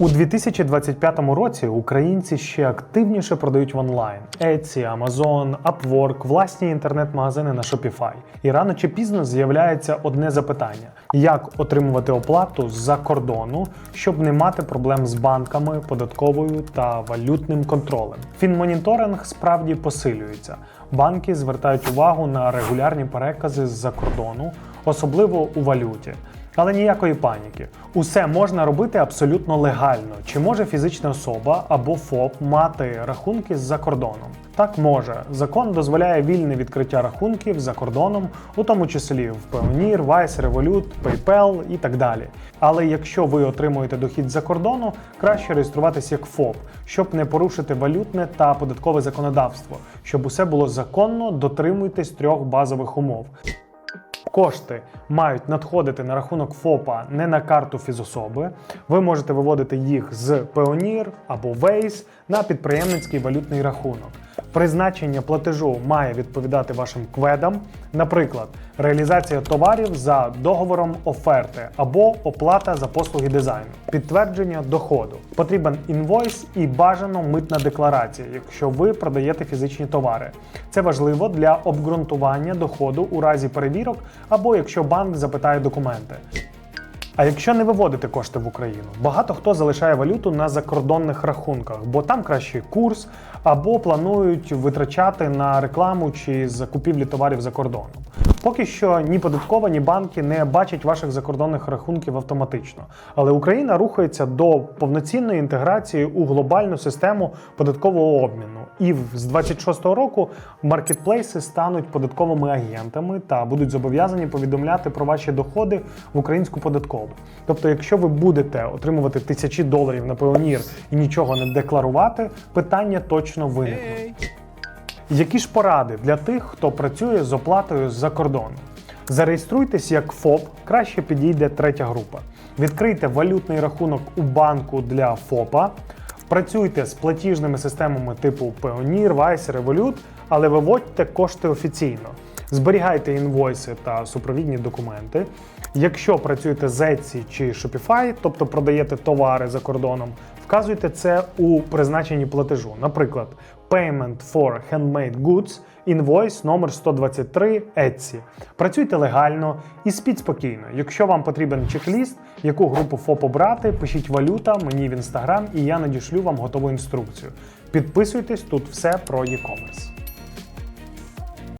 У 2025 році українці ще активніше продають в онлайн: Etsy, Amazon, Upwork, власні інтернет-магазини на Shopify. І рано чи пізно з'являється одне запитання: як отримувати оплату з-за кордону, щоб не мати проблем з банками, податковою та валютним контролем. Фінмоніторинг справді посилюється. Банки звертають увагу на регулярні перекази з-за кордону, особливо у валюті. Але ніякої паніки. Усе можна робити абсолютно легально. Чи може фізична особа або ФОП мати рахунки з-за кордоном? Так може. Закон дозволяє вільне відкриття рахунків за кордоном, у тому числі в Payoneer, Wise, Revolut, PayPal і так далі. Але якщо ви отримуєте дохід за кордону, краще реєструватися як ФОП, щоб не порушити валютне та податкове законодавство. Щоб усе було законно, дотримуйтесь трьох базових умов. Кошти мають надходити на рахунок ФОПа не на карту фізособи. Ви можете виводити їх з Payoneer або Waze на підприємницький валютний рахунок. Призначення платежу має відповідати вашим кведам, наприклад, реалізація товарів за договором оферти або оплата за послуги дизайну, підтвердження доходу. Потрібен інвойс і бажано митна декларація, якщо ви продаєте фізичні товари. Це важливо для обґрунтування доходу у разі перевірок або якщо банк запитає документи. А якщо не виводити кошти в Україну, багато хто залишає валюту на закордонних рахунках, бо там кращий курс, або планують витрачати на рекламу чи закупівлі товарів за кордоном. Поки що ні податкова, ні банки не бачать ваших закордонних рахунків автоматично. Але Україна рухається до повноцінної інтеграції у глобальну систему податкового обміну. І з 26-го року маркетплейси стануть податковими агентами та будуть зобов'язані повідомляти про ваші доходи в українську податкову. Тобто, якщо ви будете отримувати тисячі доларів на Payoneer і нічого не декларувати, питання точно виникнуть. Які ж поради для тих, хто працює з оплатою з-за кордону? Зареєструйтесь як ФОП, краще підійде третя група. Відкрийте валютний рахунок у банку для ФОПа, працюйте з платіжними системами типу Payoneer, Wise, Revolut, але виводьте кошти офіційно. Зберігайте інвойси та супровідні документи. Якщо працюєте з Etsy чи Shopify, тобто продаєте товари за кордоном, вказуйте це у призначенні платежу. Наприклад, Payment for Handmade Goods, інвойс номер 123 Etsy. Працюйте легально і спіть спокійно. Якщо вам потрібен чек-ліст, яку групу ФОП обрати, пишіть валюта мені в інстаграм, і я надішлю вам готову інструкцію. Підписуйтесь тут все про e-commerce.